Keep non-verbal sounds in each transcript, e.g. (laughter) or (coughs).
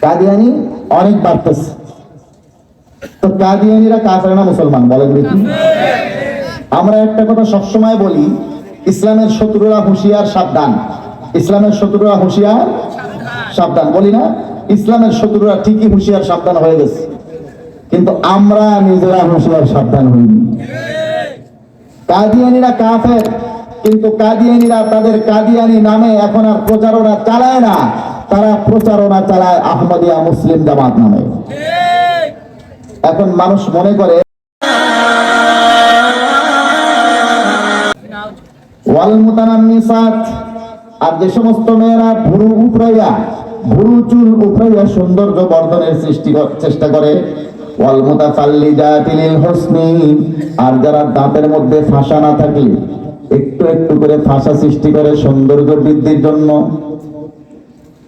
কাদিয়ানি অনেক বাড়তেছে। তো কাদিয়ানিরা কাফের না মুসলমান, বলেন দেখি। আমরা একটা কথা সবসময় বলি, ইসলামের শত্রুরা হুঁশিয়ার, সাবধান। ইসলামের শত্রুরা হুঁশিয়ার, সাবধান। বলি না, ইসলামের শত্রুরা ঠিকই হুঁশিয়ার, সাবধান হয়ে গেছে। কিন্তু আমরা নিজেরা হুঁশিয়ার, সাবধান হইনি। কাদিয়ানিরা কাফের। কিন্তু কাদিয়ানিরা তাদের কাদিয়ানি নামে এখন আর প্রচারণা চালায় না। তারা প্রচারণা চালায় আহমদিয়া মুসলিম জামাত নামে। এখন মানুষ মনে করে আর যে সমস্ত মেয়েরা ভুরু উপরাইয়া ভুরু চুল উপরাইয়া সৌন্দর্য বর্ধনের সৃষ্টি চেষ্টা করে, ওয়াল মুতাফাল্লিজাতি লিল হুসনি, আর যারা দাঁতের মধ্যে ফাঁসা না থাকলে একটু একটু করে ফাঁসা সৃষ্টি করে সৌন্দর্য বৃদ্ধির জন্য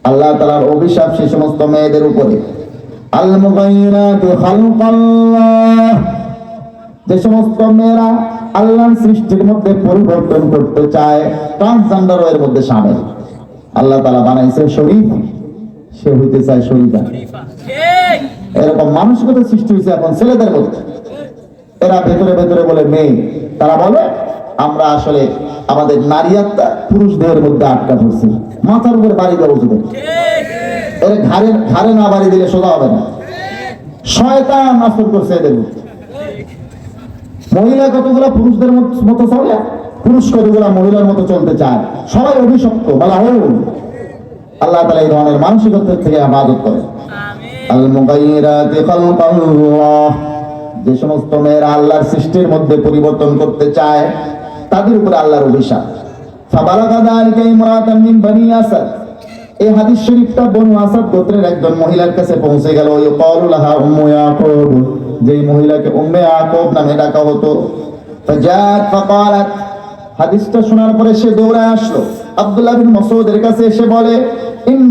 আল্লাহ তাআলার অভিশাপ সে সমস্ত মেয়েদের উপরে। যে সমস্ত মেয়েরা আল্লাহর সৃষ্টির মধ্যে পরিবর্তন করতে চায় ট্রান্সজেন্ডার এর মধ্যে সামিল। আল্লাহ তাআলা বানাইছে শরীফ, সে হইতে চায় শরীফা। এরকম মানসিকতা সৃষ্টি হয়েছে এখন ছেলেদের মধ্যে। এরা ভেতরে ভেতরে বলে, মেয়ে, তারা বলে আমরা আসলে আমাদের নারীয়াত্মা পুরুষদের মধ্যে আটকা পড়ছি। মাথার উপরে বাড়ি দেওয়া উচিত। এর ঘাড়ে ঘাড়ে না বাড়ি দিলে সোজা হবে না। শয়তান আসর করছে এদের। মহিলা কতগুলো পুরুষদের মতো চলে? পুরুষ কতগুলো মহিলার মতো চলতে চায়? সবাই অভিশপ্ত বলা হোক আল্লাহ তালা এই ধরনের মানসিকতার থেকে আবাদত করে। আল মুগাইরাতি খালকাল্লাহ। যে সমস্ত মেয়েরা আল্লাহর সৃষ্টির মধ্যে পরিবর্তন করতে চায় তাদের উপরে আল্লাহর অভিশাপ। হাদিস বনু আসাদ গোত্রের একজন মহিলার কাছে পৌঁছে গেল। উম্মু মহিলাকে উম্মে ইয়াকুব নামে ডাকা হতো। হাদিসটা শোনার পরে সে দৌড়ায় আসলো। আব্দুল্লাহ বিন মসৌদের কাছে এসে বলে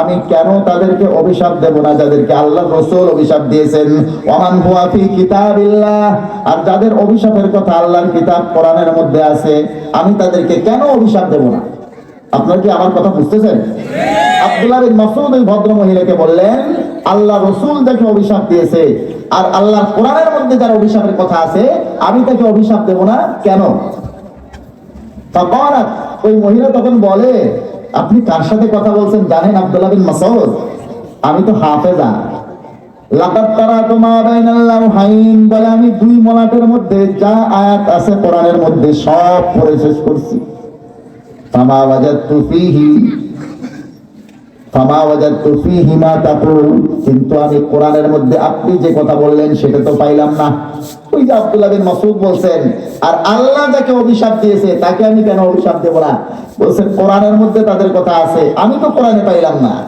আমি কেন তাদেরকে অভিশাপ দেব না যাদেরকে আল্লাহ রসুল অভিশাপ দিয়েছেন? ওমান হুয়া ফি কিতাবিল্লাহ। আর যাদের অভিশাপের কথা আল্লাহর কিতাব কোরআনের মধ্যে আছে, আমি তাদেরকে কেন অভিশাপ দেব না? আপনারা কি আমার কথা বুঝতেছেন? আব্দুল্লাহ বিন মাসউদ ওই ভদ্র মহিলাকে বললেন, আল্লাহ রসুল তাকে অভিশাপ দিয়েছে। আর আল্লাহ কোরআনের মধ্যে যার অভিশাপের কথা আছে, আমি তাকে অভিশাপ দেব না? কেন? ওই মহিলা তখন বলে, আপনি কার সাথে কথা বলছেন জানেন আব্দুল্লাহ বিন মাসউদ? আমি তো হাফেজা। বলে, আমি দুই মধ্যে যা আয়াত আছে মধ্যে সব করছি ফামা ওয়াজাদতু ফীহি মা তাকুল কিন্তু আমি কোরআনের মধ্যে আপনি যে কথা বললেন, সেটা তো পাইলাম না। ওই যে আব্দুল্লাহ বিন মাসউদ বলছেন, আর আল্লাহ যাকে অভিশাপ দিয়েছে, তাকে আমি কেন অভিশাপ দেব না? বলছেন, কোরআনের মধ্যে তাদের কথা আছে, আমি তো কোরআনে পাইলাম না।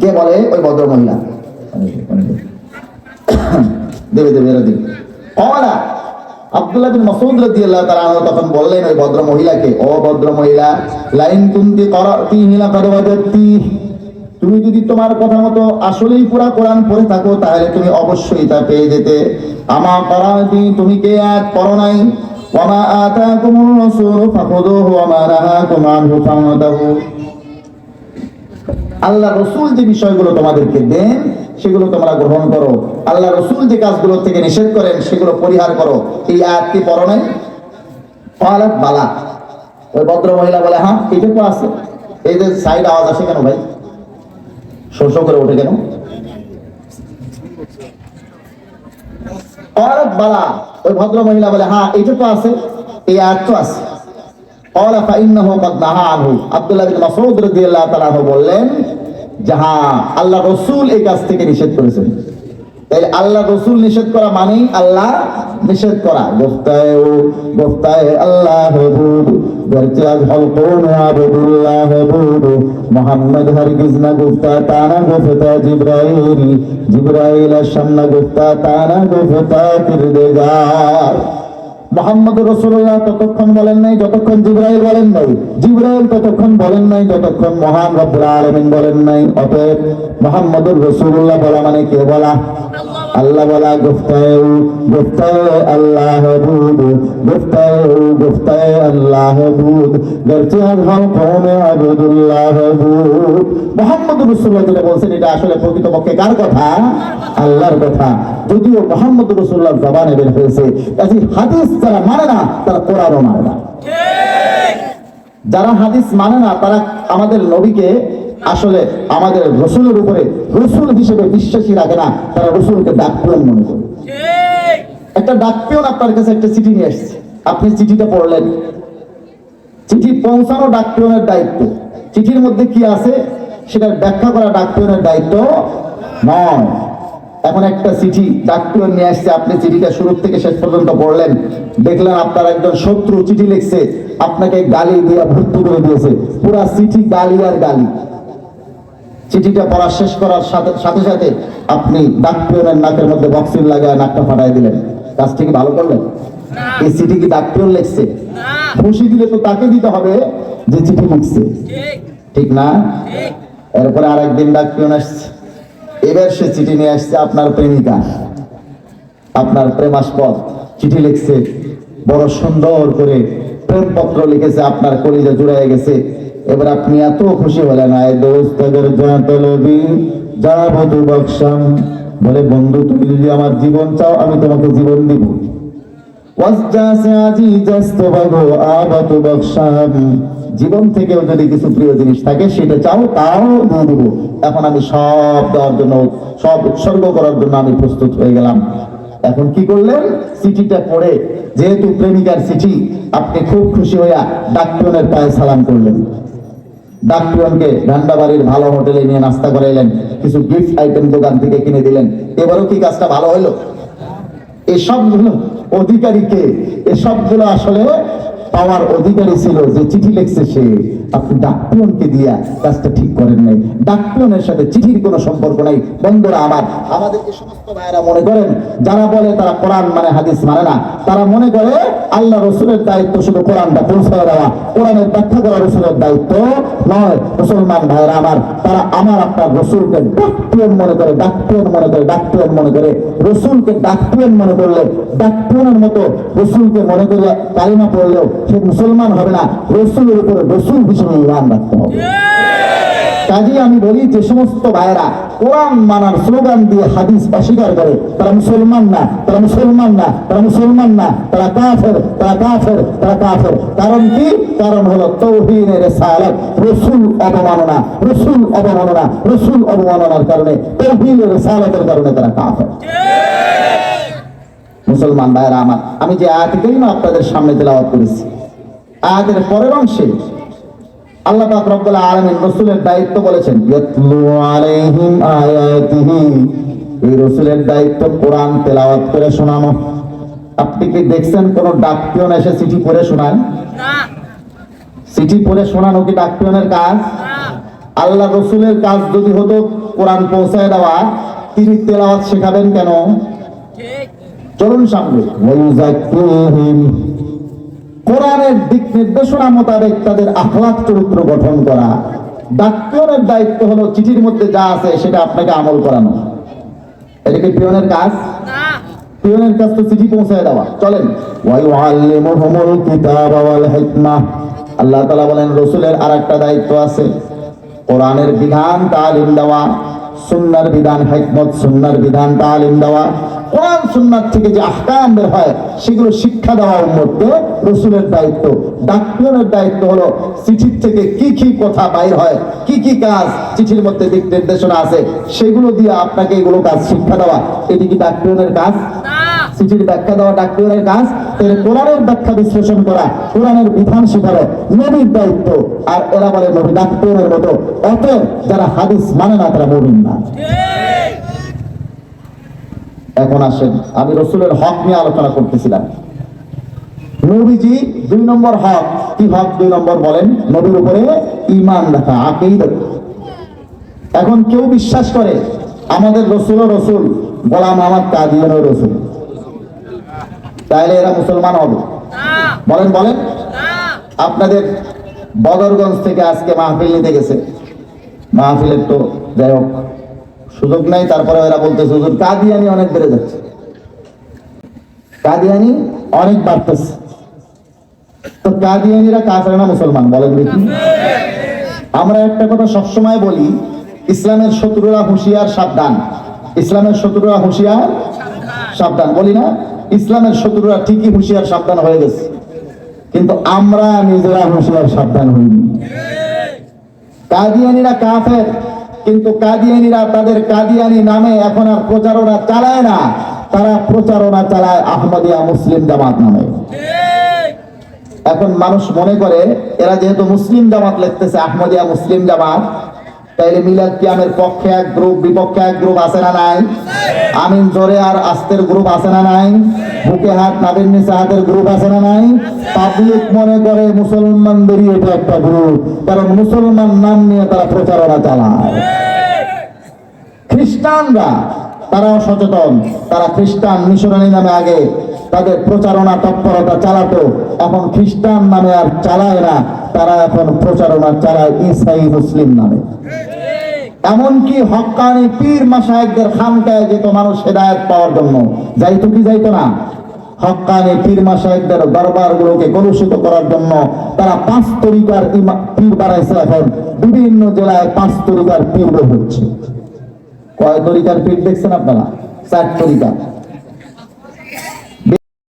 কে বলে? ওই ভদ্র মহিলা (coughs) দেবে দেবে দেবে। কলা আব্দুল্লাহ বিন মাসউদ রাদিয়াল্লাহু তাআলা তখন বললেন, ওই ভদ্র মহিলাকে ও ভদ্র মহিলা লাইন কুনতি ওয়াজাদতি তুমি যদি তোমার কথা মতো আসলেই পুরা কোরআন পড়ে থাকো, তাহলে তুমি অবশ্যই তা পেয়ে যেতে। আমা করাতি, তুমি কে এক পড়ো নাই? ওয়ামা আতাকুমুর রাসূল ফাখুদুহু নাহাকুম আনহু আল্লাহ রসুল যে বিষয়গুলো তোমাদেরকে দেন সেগুলো তোমরা গ্রহণ করো আল্লাহ রসুল যে কাজগুলো থেকে নিষেধ করেন সেগুলো পরিহার করো এই আয়াত কি পড়ো নাই পালাত বালা ওই ভদ্র মহিলা বলে হ্যাঁ এটা তো আছে এই যে সাইড আওয়াজ আসে কেন ভাই শোষ করে ওঠে কেন পালাত বালা ওই ভদ্র মহিলা বলে হ্যাঁ এটা তো আছে এই আয়াত তো আছে قال فإنه قد نهى عنه আব্দুল্লাহ বিন মাসউদ রাদিয়াল্লাহু তাআলা আনহু বললেন যাহা আল্লাহ রাসূল এই কাজ থেকে নিষেধ করেছেন। তাই আল্লাহ রসুল নিষেধ করা মানেই আল্লাহ নিষেধ করা। গোফতায় গোফতায় আল্লাহ বুদ ঘরতে আজ হলকোন আবদুল্লাহ বুদ মোহাম্মদ হরগিজ না গুফতা তানা গুফতা জিব্রাইল। জিব্রাইল সামনা গুফতা তানা গুফতা কিরদেগার মোহাম্মদ রসুল্লাহ ততক্ষণ বলেন নাই, যতক্ষণ জিব্রাইল বলেন নাই। জিব্রাইল ততক্ষণ বলেন নাই, যতক্ষণ মহান রব্বুল আলমিন বলেন নাই। অতএব মোহাম্মদুর রসুল্লাহ বলা মানে কে বলা? আল্লাহ বলা গুফতায় গুফতায় আল্লাহ বুদ গুফতায় গুফতায় আল্লাহ বুদ গরচে আজহাম কৌমে আবুদুল্লাহ বুদ মোহাম্মদ রসুল্লাহ যেটা বলছেন এটা আসলে প্রকৃতপক্ষে কার কথা? আল্লাহর কথা। যদিও মোহাম্মদ রসুল্লাহ জবানে বের হয়েছে কাজে হাদিস যারা মানে না তারা কোরআনও মানে না। যারা হাদিস মানে না তারা আমাদের নবীকে আসলে আমাদের রসুলের উপরে রসুল হিসেবে বিশ্বাসী রাখে না তারা রসুলকে ডাকপিয়ন মনে করে। একটা ডাকপিয়ন আপনার কাছে একটা চিঠি নিয়ে আসছে। আপনি চিঠিটা পড়লেন। চিঠি পৌঁছানো ডাকপিয়নের দায়িত্ব। চিঠির মধ্যে কি আছে? সেটা ব্যাখ্যা করা ডাকপিয়নের দায়িত্ব নয়। এখন একটা চিঠি ডাকপিয়ন নিয়ে আসছে আপনি চিঠিটা শুরু থেকে শেষ পর্যন্ত পড়লেন। দেখলেন আপনার একজন শত্রু চিঠি লিখছে আপনাকে গালি দিয়ে ভর্তি করে দিয়েছে। পুরা চিঠি গালি আর গালি। চিঠিটা পড়া শেষ করার সাথে সাথে সাথে আপনি ডাকপিয়নের নাকের মধ্যে বক্সিং লাগায় নাকটা ফাটাই দিলেন। কাজটি কি ভালো করলেন? এই চিঠি কি ডাকপিয়ন লিখছে? খুশি দিলে তো তাকে দিতে হবে যে চিঠি লিখছে। ঠিক। না? এরপরে আরেকদিন ডাকপিয়ন আসছে। এবার সে চিঠি নিয়ে আসছে আপনার প্রেমিকা। আপনার প্রেমাস্পদ। চিঠি লিখছে বড় সুন্দর করে প্রেমপত্র লিখেছে আপনার কলিজা জুড়াই গেছে। এবার আপনি এত খুশি হলেন, আয় দোস্তের বলে, বন্ধু, তুমি যদি আমার জীবন চাও, আমি তোমাকে জীবন দিব। জীবন থেকেও যদি কিছু প্রিয় জিনিস থাকে, সেটা চাও, তাও দিয়ে দিব। এখন আমি সব দেওয়ার জন্য, সব উৎসর্গ করার জন্য আমি প্রস্তুত হয়ে গেলাম। এখন কি করলেন? চিঠিটা পড়ে, যেহেতু প্রেমিকার চিঠি আপনি খুব খুশি হইয়া ডাক্তারের পায়ে সালাম করলেন। ডাক্তারকে রান্নাবাড়ির ভালো হোটেলে নিয়ে নাস্তা করাইলেন, কিছু গিফট আইটেম দোকান থেকে কিনে দিলেন। এবারও কি কাজটা ভালো হলো এসবগুলো অধিকারী কে এসবগুলো আসলে পাওয়ার অধিকারী ছিল যে চিঠি লিখছে সে। আপনি ডাক্তারকে দিয়া কাজটা ঠিক করেন নাই। ডাক্তারের সাথে চিঠির কোনো সম্পর্ক নাই। বন্ধুরা আমার সমস্ত ভাইয়েরা মনে করেন, যারা বলে তারা কোরআন মানে হাদিস মানে না, তারা মনে করে আল্লাহ রসুলের দায়িত্ব শুধু কোরআনটা পৌঁছায় দেওয়া। কোরআনের ব্যাখ্যা করা রসুলের দায়িত্ব নয়। মুসলমান ভাইয়েরা আমার, তারা আমার আপনার রসুলকে ডাক্তার মনে করে ডাক্তার মনে করে ডাক্তার মনে করে, রসুলকে ডাক্তার মনে করলে ডাক্তারের মতো রসুলকে মনে করে কালিমা পড়লেও সে মুসলমান হবে না। রসুলের উপরে রসুল হিসেবে ইমান রাখতে হবে। কাজে আমি বলি যে সমস্ত ভাইয়েরা, কোরআন মানার স্লোগান দিয়ে হাদিস অস্বীকার করে, তারা মুসলমান না, তারা মুসলমান না, তারা মুসলমান না, তারা কাফের তারা কাফের তারা কাফের। কারণ কি? কারণ হলো তৌহিনের সালাত রসুল অবমাননা রসুল অবমাননা, রসুল অবমাননার কারণে তৌহিনের সালাতের কারণে তারা কাফের। মুসলমান ভাইরা আমার, আমি যে আয়াত কারিমা আপনাদের সামনে তেলাওয়াত করেছি, আয়াতের পরের অংশে আল্লাহ পাক রব্বুল আলামিন রাসূলের দায়িত্ব বলেছেন ইয়াতলু আলাইহিম আয়াতিহি। এই রাসূলের দায়িত্ব কোরআন তেলাওয়াত করে শোনানো। আপনি কি দেখছেন কোন ডাকপিয়ন এসে চিঠি পড়ে শোনায়? চিঠি পড়ে শোনানো কি ডাকপিয়নের কাজ? আল্লাহ রসুলের কাজ যদি হতো কোরআন পৌঁছায় দেওয়া তিনি তেলাওয়াত শেখাবেন কেন? চলুন সামনে। কোরআনের দিক নির্দেশনা মোতাবেক তাদের আখলাক চরিত্র গঠন করা। ডাক্তারের দায়িত্ব হলো চিঠির মধ্যে যা আছে সেটা আপনাকে আমল করানো। এটা কি পিয়নের কাজ? পিয়নের কাজ তো চিঠি পৌঁছায় দেওয়া। চলেন। ওয়াইউআল্লিমুহুমুল কিতাবা ওয়াল হিকমা। আল্লাহ তাআলা বলেন রসুলের আরেকটা দায়িত্ব আছে। কোরআনের বিধান তালিম দেওয়া সুন্নার বিধান হিকমত সুন্নার বিধান তালিম দেওয়া। কোরআন, সুন্নাত থেকে যে আহকাম বের হয়, সেগুলো শিক্ষা দেওয়া মধ্যে রসুলের দায়িত্ব। ডাক্তারের দায়িত্ব হলো চিঠির থেকে কি কি কথা বাইর হয়, কি কি কাজ চিঠির মধ্যে দিক নির্দেশনা আছে, সেগুলো দিয়ে আপনাকে এগুলো কাজ শিক্ষা দেওয়া। এটি কি ডাক্তারের কাজ? চিঠির ব্যাখ্যা দেওয়া ডাক্তারের কাজ? তাহলে কোরআনের ব্যাখ্যা বিশ্লেষণ করা, কোরআনের বিধান শেখানো নবীর দায়িত্ব। আর এরা বলে নবী ডাক্তারের মতো। অতএব যারা হাদিস মানে না, তারা মবিন না। এখন আসেন। আমি রসুলের হক নিয়ে আলোচনা করতেছিলাম। নবীজি দুই নম্বর হক, কি হক দুই নম্বর বলেন? নবীর উপরে ইমান রাখা আকেই এখন কেউ বিশ্বাস করে, আমাদের রসুল রসুল, গোলাম আমার কাদিয়ানো রসুল। তাহলে এরা মুসলমান হবে। বলেন বলেন। আপনাদের বদরগঞ্জ থেকে আজকে মাহফিল নিতে গেছে। মাহফিলের তো যাই হোক। সুযোগ নাই, তারপরে এরা বলতেছে, হুজুর, কাদিয়ানি অনেক বেড়ে যাচ্ছে। কাদিয়ানি অনেক বাড়তেছে। তো কাদিয়ানিরা কাফের না মুসলমান বলেন দেখি আমরা একটা কথা সবসময় বলি, ইসলামের শত্রুরা হুঁশিয়ার, সাবধান। ইসলামের শত্রুরা হুঁশিয়ার, সাবধান। বলি না, ইসলামের শত্রুরা ঠিকই হুঁশিয়ার, সাবধান হয়ে গেছে। কিন্তু আমরা নিজেরা হুঁশিয়ার, সাবধান হইনি। কাদিয়ানিরা কাফের। কিন্তু কাদিয়ানিরা তাদের কাদিয়ানি নামে এখন আর প্রচারণা চালায় না। তারা প্রচারণা চালায় আহমদিয়া মুসলিম জামাত নামে। এখন মানুষ মনে করে, এরা যেহেতু মুসলিম জামাত লিখতেছে, আহমদিয়া মুসলিম জামাত তাইলে মিলাদ কিয়ামের পক্ষে এক গ্রুপ, বিপক্ষে এক গ্রুপ আছে না নাই? আমিন জোরে আর আস্তের গ্রুপ আছে না নাই? বুকে হাত নাবিন নিচে হাতের গ্রুপ আছে না নাই? পাবলিক মনে করে মুসলমানদেরই এটা একটা গ্রুপ, কারণ মুসলমান নাম নিয়ে তারা প্রচারণা চালায়। খ্রিস্টানরা, তারাও সচেতন, তারা খ্রিস্টান মিশনারি নামে আগে তাদের প্রচারণা তৎপরতা চালাতো, এখন খ্রিস্টান নামে আর চালায় না, তারা এখন প্রচারণা চালায় ইসাই মুসলিম নামে। এমনকি হক্কানি পীর মাসায়কদের খানকায় যেত মানুষ হেদায়ত পাওয়ার জন্য। যাইতো কি যাইতো না? হক্কানি পীর মাসায়কদের দরবার গুলোকে কলুষিত করার জন্য তারা পাঁচ তরিকার পীর বানাইছে এখন। বিভিন্ন জেলায় পাঁচ তরিকার পীর হচ্ছে। কয় তরিকার পীর দেখছেন আপনারা? চার তরিকা।